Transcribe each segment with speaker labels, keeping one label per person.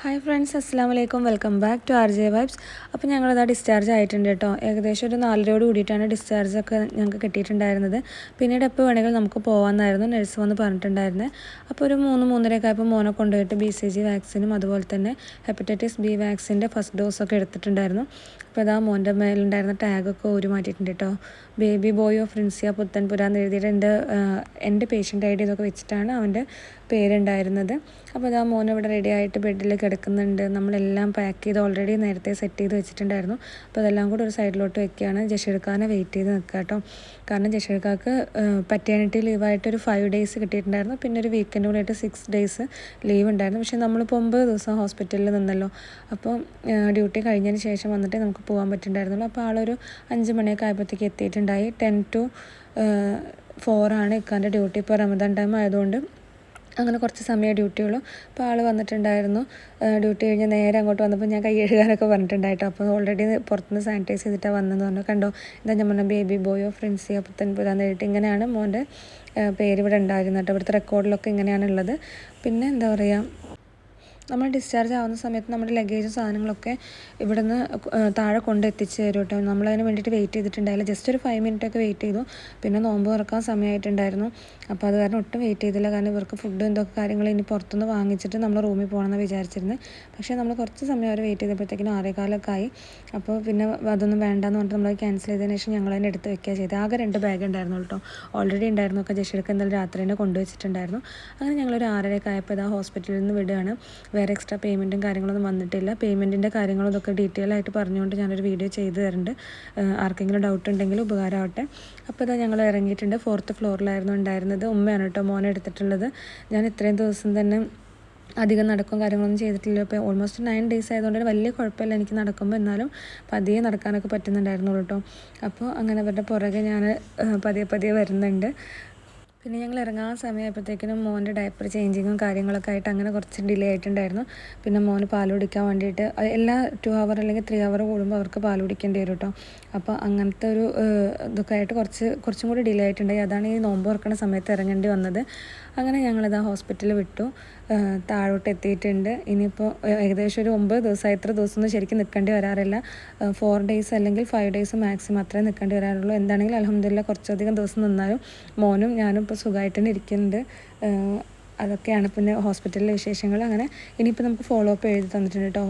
Speaker 1: Hi friends അസ്സാം വലൈക്കും welcome back to R J vibes അപ്പോൾ ഞങ്ങളിതാ ഡിസ്ചാർജ് ആയിട്ടുണ്ട് കേട്ടോ ഏകദേശം ഒരു നാലരയോട് കൂടിയിട്ടാണ് ഡിസ്ചാർജ് ഒക്കെ ഞങ്ങൾക്ക് കിട്ടിയിട്ടുണ്ടായിരുന്നത്. പിന്നീട് എപ്പോൾ വേണമെങ്കിലും നമുക്ക് പോകാമെന്നായിരുന്നു നഴ്സ് വന്ന് പറഞ്ഞിട്ടുണ്ടായിരുന്നത് അപ്പോൾ ഒരു മൂന്ന് മൂന്നരയൊക്കെ ആയപ്പോൾ മോനെ കൊണ്ടുപോയിട്ട് ബി സി ജി വാക്സിനും അതുപോലെ തന്നെ ഹെപ്പറ്റൈറ്റിസ് ബി വാക്സിന്റെ ഫസ്റ്റ് ഡോസൊക്കെ എടുത്തിട്ടുണ്ടായിരുന്നു. അപ്പോൾ ഇതാ മോന്റെ മേലുണ്ടായിരുന്ന ടാഗൊക്കെ ഒരു മാറ്റിയിട്ടുണ്ട് കേട്ടോ baby boy of Rinsiya Puthenpura എന്ന് എഴുതിയിട്ട് എന്റെ എന്റെ പേഷ്യന്റ് ഐ ഡി ഇതൊക്കെ വെച്ചിട്ടാണ് അവന്റെ പേരുണ്ടായിരുന്നത്. അപ്പോൾ ഇതാ മോൻ ഇവിടെ റെഡി ആയിട്ട് ബെഡിൽ കിടക്കുന്നുണ്ട്. നമ്മളെല്ലാം പാക്ക് ചെയ്ത് ഓൾറെഡി നേരത്തെ സെറ്റ് ചെയ്ത് വെച്ചിട്ടുണ്ടായിരുന്നു. അപ്പോൾ അതെല്ലാം കൂടെ ഒരു സൈഡിലോട്ട് വെക്കുകയാണ്. ജഷീർഖാനെ വെയിറ്റ് ചെയ്ത് നിൽക്കുക കേട്ടോ കാരണം ജഷീർഖാക്ക് പറ്റേണിറ്റി ലീവായിട്ട് ഒരു ഫൈവ് ഡേയ്സ് കിട്ടിയിട്ടുണ്ടായിരുന്നു. പിന്നെ ഒരു വീക്കെൻഡ് കൂടെ ആയിട്ട് സിക്സ് ഡേയ്സ് ലീവ് ഉണ്ടായിരുന്നു. പക്ഷേ നമ്മളിപ്പോൾ ഒമ്പത് ദിവസം ഹോസ്പിറ്റലിൽ നിന്നല്ലോ. അപ്പോൾ ഡ്യൂട്ടി കഴിഞ്ഞതിന് ശേഷം വന്നിട്ട് നമുക്ക് പോകാൻ പറ്റുന്നുണ്ടായിരുന്നുള്ളൂ അപ്പോൾ ആളൊരു അഞ്ച് മണിയൊക്കെ ആയപ്പോഴത്തേക്ക് എത്തിയിട്ടുണ്ടായി. ടെൻ ടു ഫോറാണ് ഇക്കാന്റെ ഡ്യൂട്ടി. ഇപ്പോൾ റമദാൻ ടൈം ആയതുകൊണ്ട് അങ്ങനെ കുറച്ച് സമയം ഡ്യൂട്ടിയുള്ളൂ. അപ്പോൾ ആൾ വന്നിട്ടുണ്ടായിരുന്നു. ഡ്യൂട്ടി കഴിഞ്ഞ് നേരെ അങ്ങോട്ട് വന്നപ്പോൾ ഞാൻ കൈ എഴുതാനൊക്കെ പറഞ്ഞിട്ടുണ്ടായിട്ടോ. അപ്പോൾ ഓൾറെഡി പുറത്തുനിന്ന് സാനിറ്റൈസ് ചെയ്തിട്ടാണ് വന്നതെന്ന് പറഞ്ഞു. കണ്ടോ? ഇതാ ഞാൻ ബേബി ബോയോ ഫ്രണ്ട്സിയോ പുത്തൻ പുതാന്ന് എഴുതിയിട്ട് ഇങ്ങനെയാണ് മോന്റെ പേര് ഇവിടെ ഉണ്ടായിരുന്നു കേട്ടോ. ഇവിടുത്തെ റെക്കോർഡിലൊക്കെ ഇങ്ങനെയാണുള്ളത്. പിന്നെ എന്താ പറയുക നമ്മൾ ഡിസ്ചാർജ് ആവുന്ന സമയത്ത് നമ്മുടെ ലഗേജും സാധനങ്ങളൊക്കെ ഇവിടുന്ന് താഴെ കൊണ്ട് എത്തിച്ച് തരും കേട്ടോ. നമ്മളതിന് വേണ്ടിയിട്ട് വെയിറ്റ് ചെയ്തിട്ടുണ്ടായില്ല. ജസ്റ്റ് ഒരു ഫൈവ് മിനിറ്റ് ഒക്കെ വെയിറ്റ് ചെയ്തു. പിന്നെ നോമ്പ് തുറക്കാൻ സമയമായിട്ടുണ്ടായിരുന്നു. അപ്പോൾ അത് കാരണം ഒട്ടും വെയിറ്റ് ചെയ്തില്ല. കാരണം ഇവർക്ക് ഫുഡ് എന്തൊക്കെ കാര്യങ്ങൾ ഇനി പുറത്തുനിന്ന് വാങ്ങിച്ചിട്ട് നമ്മൾ റൂമിൽ പോകണമെന്ന് വിചാരിച്ചിരുന്നത് പക്ഷേ നമ്മൾ കുറച്ച് സമയം അവർ വെയിറ്റ് ചെയ്തപ്പോഴത്തേക്കിനും ആറേകാലൊക്കെ ആയി അപ്പോൾ പിന്നെ അതൊന്നും വേണ്ടെന്ന് പറഞ്ഞിട്ട് നമ്മൾ ക്യാൻസൽ ചെയ്തതിന് ശേഷം ഞങ്ങൾ അതിനെ എടുത്ത് വെക്കുക ചെയ്തത് ആകെ രണ്ട് ബാഗ് ഉണ്ടായിരുന്നു കേട്ടോ. ഓൾറെഡി ഉണ്ടായിരുന്നു. ഒക്കെ ജഷിടക്ക് എന്തായാലും രാത്രി തന്നെ കൊണ്ടുവച്ചിട്ടുണ്ടായിരുന്നു. അങ്ങനെ ഞങ്ങളൊരു ആറരയൊക്കെ ആയപ്പോൾ ഇതാ ഹോസ്പിറ്റലിൽ നിന്ന് വിടുകയാണ്. വേറെ എക്സ്ട്രാ പേയ്മെന്റും കാര്യങ്ങളൊന്നും വന്നിട്ടില്ല. പേയ്മെന്റിന്റെ കാര്യങ്ങളും ഇതൊക്കെ ഡീറ്റെയിൽ ആയിട്ട് പറഞ്ഞുകൊണ്ട് ഞാനൊരു വീഡിയോ ചെയ്ത് തരുന്നുണ്ട് ആർക്കെങ്കിലും ഡൗട്ട് ഉണ്ടെങ്കിൽ ഉപകാരമാവട്ടെ. അപ്പോൾ ഇതാ ഞങ്ങൾ ഇറങ്ങിയിട്ടുണ്ട്. ഫോർത്ത് ഫ്ലോറിലായിരുന്നു ഉണ്ടായിരുന്നത്. ഉമ്മയാണ് കേട്ടോ മോനെ എടുത്തിട്ടുള്ളത്. ഞാൻ ഇത്രയും ദിവസം തന്നെ അധികം നടക്കും കാര്യങ്ങളൊന്നും ചെയ്തിട്ടില്ല. ഇപ്പോൾ ഓൾമോസ്റ്റ് നയൻ ഡേയ്സ് ആയതുകൊണ്ട് വലിയ കുഴപ്പമില്ല എനിക്ക് നടക്കുമ്പോൾ എന്നാലും പതിയെ നടക്കാനൊക്കെ പറ്റുന്നുണ്ടായിരുന്നുള്ളൂ കേട്ടോ അപ്പോൾ അങ്ങനെ അവരുടെ പുറകെ ഞാൻ പതിയെ പതിയെ വരുന്നുണ്ട്. പിന്നെ ഞങ്ങൾ ഇറങ്ങാൻ സമയമായപ്പോഴത്തേക്കിനും മോന്റെ ഡയപ്പർ ചേഞ്ചിങ്ങും കാര്യങ്ങളൊക്കെ ആയിട്ട് അങ്ങനെ കുറച്ച് ഡിലേ ആയിട്ടുണ്ടായിരുന്നു. പിന്നെ മോന് പാൽ കുടിക്കാൻ വേണ്ടിയിട്ട് എല്ലാ ടു അവർ അല്ലെങ്കിൽ ത്രീ അവർ കൂടുമ്പോൾ അവർക്ക് പാൽ കുടിക്കേണ്ടി വരും കേട്ടോ അപ്പോൾ അങ്ങനത്തെ ഒരു ഇതൊക്കെ ആയിട്ട് കുറച്ച് കുറച്ചും കൂടി ഡിലേ ആയിട്ടുണ്ടായി. അതാണ് ഈ നോമ്പ് തുറക്കുന്ന സമയത്ത് ഇറങ്ങേണ്ടി വന്നത്. അങ്ങനെ ഞങ്ങളിതാ ഹോസ്പിറ്റലിൽ വിട്ടു. താഴോട്ട് എത്തിയിട്ടുണ്ട്. ഇനിയിപ്പോൾ ഏകദേശം ഒരു ഒമ്പത് ദിവസം എത്ര ദിവസമൊന്നും ശരിക്കും നിൽക്കേണ്ടി വരാറില്ല. ഫോർ ഡേയ്സ് അല്ലെങ്കിൽ ഫൈവ് ഡേയ്സ് മാക്സിമം അത്രേ നിൽക്കേണ്ടി വരാറുള്ളൂ. എന്താണെങ്കിലും അലഹമ്മദില്ല കുറച്ചധികം ദിവസം നിന്നാലും മോനും ഞാനും ഇപ്പോൾ സുഖമായിട്ട് തന്നെ ഇരിക്കുന്നുണ്ട് അതൊക്കെയാണ് പിന്നെ ഹോസ്പിറ്റലിലെ വിശേഷങ്ങൾ. അങ്ങനെ ഇനിയിപ്പോൾ നമുക്ക് ഫോളോ അപ്പ് എഴുതി തന്നിട്ടുണ്ട് കേട്ടോ.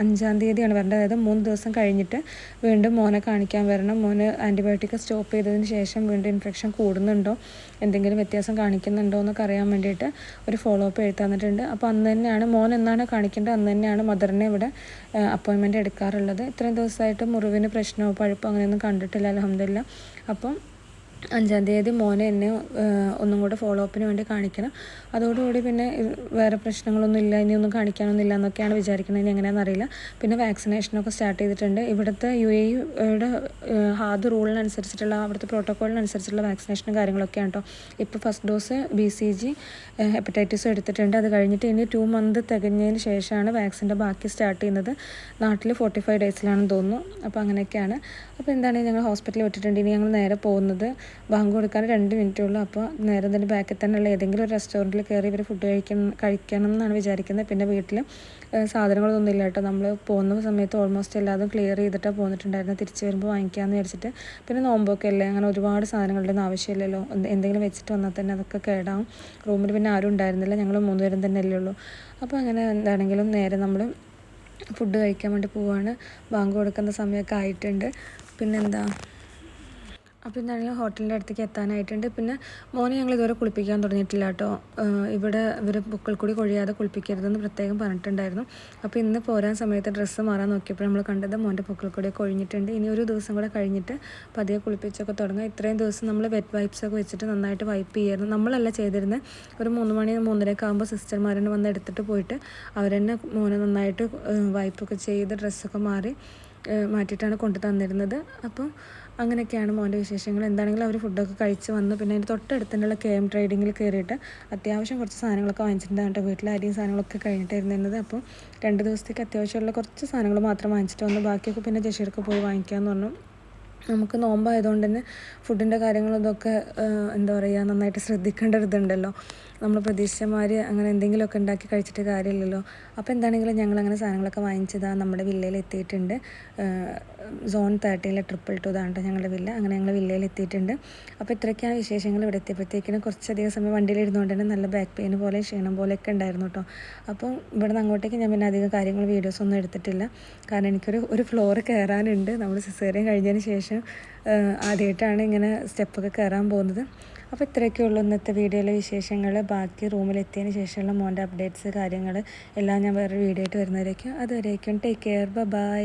Speaker 1: അഞ്ചാം തീയതിയാണ് വരേണ്ടത്. അതായത് മൂന്ന് ദിവസം കഴിഞ്ഞിട്ട് വീണ്ടും മോനെ കാണിക്കാൻ വരണം. മോന് ആന്റിബയോട്ടിക് സ്റ്റോപ്പ് ചെയ്തതിന് ശേഷം വീണ്ടും ഇൻഫെക്ഷൻ കൂടുന്നുണ്ടോ? എന്തെങ്കിലും വ്യത്യാസം കാണിക്കുന്നുണ്ടോ എന്നൊക്കെ അറിയാൻ വേണ്ടിയിട്ട് ഒരു ഫോളോ അപ്പ് എഴുതി തന്നിട്ടുണ്ട്. അപ്പോൾ അന്ന് തന്നെയാണ് മോൻ എന്നാണ് കാണിക്കേണ്ടത്? അന്ന് തന്നെയാണ് മദറിനെ ഇവിടെ അപ്പോയിൻമെന്റ് എടുക്കാറുള്ളത്. ഇത്രയും ദിവസമായിട്ട് മുറിവിന് പ്രശ്നമോ പഴുപ്പോ അങ്ങനെയൊന്നും കണ്ടിട്ടില്ല അലഹമില്ല അപ്പം അഞ്ചാം തീയതി മോനെ എന്നെ ഒന്നും കൂടെ ഫോളോ അപ്പിന് വേണ്ടി കാണിക്കണം. അതോടുകൂടി പിന്നെ വേറെ പ്രശ്നങ്ങളൊന്നും ഇല്ല ഇനി ഒന്നും കാണിക്കാനൊന്നും ഇല്ല എന്നൊക്കെയാണ് വിചാരിക്കുന്നത്. ഇനി എങ്ങനെയാണെന്ന് അറിയില്ല. പിന്നെ വാക്സിനേഷനൊക്കെ സ്റ്റാർട്ട് ചെയ്തിട്ടുണ്ട്. ഇവിടുത്തെ യു എ യുടെ ഹാദ് റൂളിനനുസരിച്ചിട്ടുള്ള അവിടുത്തെ പ്രോട്ടോക്കോളിനനുസരിച്ചുള്ള വാക്സിനേഷനും കാര്യങ്ങളൊക്കെയാണ് കേട്ടോ ഇപ്പോൾ first dose B C G ഹെപ്പറ്റൈറ്റിസും എടുത്തിട്ടുണ്ട്. അത് കഴിഞ്ഞിട്ട് ഇനി ടു മന്ത് തികഞ്ഞതിന് ശേഷമാണ് വാക്സിന്റെ ബാക്കി സ്റ്റാർട്ട് ചെയ്യുന്നത്. നാട്ടിൽ ഫോർട്ടി ഫൈവ് ഡേയ്സിലാണെന്ന് തോന്നുന്നു. അപ്പോൾ അങ്ങനെയൊക്കെയാണ്. അപ്പോൾ എന്താണ് ഞങ്ങൾ ഹോസ്പിറ്റലിൽ വിട്ടിട്ടുണ്ട്. ഇനി ഞങ്ങൾ നേരെ പോകുന്നത്. ബാങ്ക് കൊടുക്കാൻ രണ്ട് മിനിറ്റേ ഉള്ളൂ അപ്പോൾ നേരെ തന്നെ ബാക്കിൽ തന്നെയുള്ള ഏതെങ്കിലും ഒരു റെസ്റ്റോറന്റിൽ കയറി ഇവർ ഫുഡ് കഴിക്കണം കഴിക്കണം എന്നാണ് വിചാരിക്കുന്നത്. പിന്നെ വീട്ടിൽ സാധനങ്ങളൊന്നും ഇല്ല കേട്ടോ. നമ്മൾ പോകുന്ന സമയത്ത് ഓൾമോസ്റ്റ് എല്ലാതും ക്ലിയർ ചെയ്തിട്ടാണ് പോന്നിട്ടുണ്ടായിരുന്നത്. തിരിച്ച് വരുമ്പോൾ വാങ്ങിക്കാമെന്ന് വിചാരിച്ചിട്ട്. പിന്നെ നോമ്പൊക്കെ അല്ലേ? അങ്ങനെ ഒരുപാട് സാധനങ്ങളുടെ ഒന്നും ആവശ്യമില്ലല്ലോ. എന്തെങ്കിലും വെച്ചിട്ട് വന്നാൽ തന്നെ അതൊക്കെ കേടാവും. റൂമിൽ പിന്നെ ആരും ഉണ്ടായിരുന്നില്ല. ഞങ്ങൾ മൂന്നുപേരും തന്നെ അല്ലേ ഉള്ളൂ. അപ്പോൾ അങ്ങനെ എന്താണെങ്കിലും നേരെ നമ്മൾ ഫുഡ് കഴിക്കാൻ വേണ്ടി പോവാണ്. ബാങ്ക് കൊടുക്കുന്ന സമയമൊക്കെ ആയിട്ടുണ്ട്. പിന്നെന്താ? അപ്പോൾ എന്താണെങ്കിലും ഹോട്ടലിന്റെ അടുത്തേക്ക് എത്താനായിട്ടുണ്ട്. പിന്നെ മോനെ ഞങ്ങൾ ഇതുവരെ കുളിപ്പിക്കാൻ തുടങ്ങിയിട്ടില്ല കേട്ടോ. ഇവിടെ ഇവർ പൊക്കൾ കൂടി കൊഴിയാതെ കുളിപ്പിക്കരുതെന്ന് പ്രത്യേകം പറഞ്ഞിട്ടുണ്ടായിരുന്നു. അപ്പോൾ ഇന്ന് പോരാൻ സമയത്ത് ഡ്രസ്സ് മാറാൻ നോക്കിയപ്പോൾ നമ്മൾ കണ്ടത് മോന്റെ പൊക്കൾ കൂടി കൊഴിഞ്ഞിട്ടുണ്ട്. ഇനി ഒരു ദിവസം കൂടെ കഴിഞ്ഞിട്ട് പതിയെ കുളിപ്പിച്ചൊക്കെ തുടങ്ങാം. ഇത്രയും ദിവസം നമ്മൾ വെറ്റ് വൈപ്സ് ഒക്കെ വെച്ചിട്ട് നന്നായിട്ട് വൈപ്പ് ചെയ്യായിരുന്നു. നമ്മളല്ല ചെയ്തിരുന്നത് ഒരു മൂന്ന് മണി മൂന്നരയൊക്കെ ആകുമ്പോൾ സിസ്റ്റർമാരെന്നെ വന്ന് എടുത്തിട്ട് പോയിട്ട് അവരെന്നെ മോനെ നന്നായിട്ട് വൈപ്പൊക്കെ ചെയ്ത് ഡ്രസ്സൊക്കെ മാറി. മാറ്റിയിട്ടാണ് കൊണ്ടു തന്നിരുന്നത്. അപ്പം അങ്ങനെയൊക്കെയാണ് മോന്റെ വിശേഷങ്ങൾ. എന്താണെങ്കിലും അവർ ഫുഡൊക്കെ കഴിച്ച് വന്ന്. പിന്നെ അതിന്റെ തൊട്ടടുത്തുള്ള കെ എം ട്രേഡിങ്ങിൽ കയറിയിട്ട് അത്യാവശ്യം കുറച്ച് സാധനങ്ങളൊക്കെ വാങ്ങിച്ചിട്ടുണ്ടാകും കേട്ടോ. വീട്ടിൽ അരിയും സാധനങ്ങളൊക്കെ കഴിഞ്ഞിട്ടായിരുന്നത് അപ്പോൾ രണ്ട് ദിവസത്തേക്ക് അത്യാവശ്യമുള്ള കുറച്ച് സാധനങ്ങൾ മാത്രം വാങ്ങിച്ചിട്ട് വന്നു. ബാക്കിയൊക്കെ പിന്നെ ജഷീർക്ക് പോയി വാങ്ങിക്കാമെന്ന് പറഞ്ഞു. നമുക്ക് നോമ്പായതുകൊണ്ട് തന്നെ ഫുഡിന്റെ കാര്യങ്ങളും ഇതൊക്കെ എന്താ പറയുക നന്നായിട്ട് ശ്രദ്ധിക്കേണ്ട ഒരിതുണ്ടല്ലോ നമ്മൾ പ്രതീക്ഷിച്ചമാർ അങ്ങനെ എന്തെങ്കിലുമൊക്കെ ഉണ്ടാക്കി കഴിച്ചിട്ട് കാര്യമില്ലല്ലോ. അപ്പോൾ എന്താണെങ്കിലും ഞങ്ങൾ അങ്ങനെ സാധനങ്ങളൊക്കെ വാങ്ങിച്ചത് നമ്മുടെ വില്ലയിൽ എത്തിയിട്ടുണ്ട്. സോൺ തേർട്ടിയിലെ ട്രിപ്പിൾ ടു ഇതാണ് ഞങ്ങളുടെ വില്ല. അങ്ങനെ ഞങ്ങൾ വില്ലയിൽ എത്തിയിട്ടുണ്ട്. അപ്പോൾ ഇത്രയൊക്കെയാണ് വിശേഷങ്ങൾ ഇവിടെ എത്തിയപ്പോഴത്തേക്കിനും കുറച്ചധികം സമയം വണ്ടിയിലിരുന്നുകൊണ്ട് തന്നെ നല്ല ബാക്ക് പെയിൻ പോലെ ക്ഷീണം പോലെയൊക്കെ ഉണ്ടായിരുന്നു കേട്ടോ അപ്പോൾ ഇവിടെ നിന്ന് അങ്ങോട്ടേക്ക് ഞാൻ പിന്നെ അധികം കാര്യങ്ങൾ വീഡിയോസ് ഒന്നും എടുത്തിട്ടില്ല. കാരണം എനിക്കൊരു ഒരു ഫ്ലോർ കയറാനുണ്ട് നമ്മൾ സിസേറിയൻ കഴിഞ്ഞതിന് ശേഷം ആദ്യമായിട്ടാണ് ഇങ്ങനെ സ്റ്റെപ്പൊക്കെ കയറാൻ പോകുന്നത്. അപ്പോൾ ഇത്രയൊക്കെ ഉള്ളൂ ഇന്നത്തെ വീഡിയോയിലെ വിശേഷങ്ങൾ ബാക്കി റൂമിലെത്തിയതിന് ശേഷമുള്ള മോന്റെ അപ്ഡേറ്റ്സ് കാര്യങ്ങൾ എല്ലാം ഞാൻ വേറൊരു വീഡിയോ ആയിട്ട് വരുന്നവരേക്കും. അതുവരേക്കും ടേക്ക് കെയർ ബൈ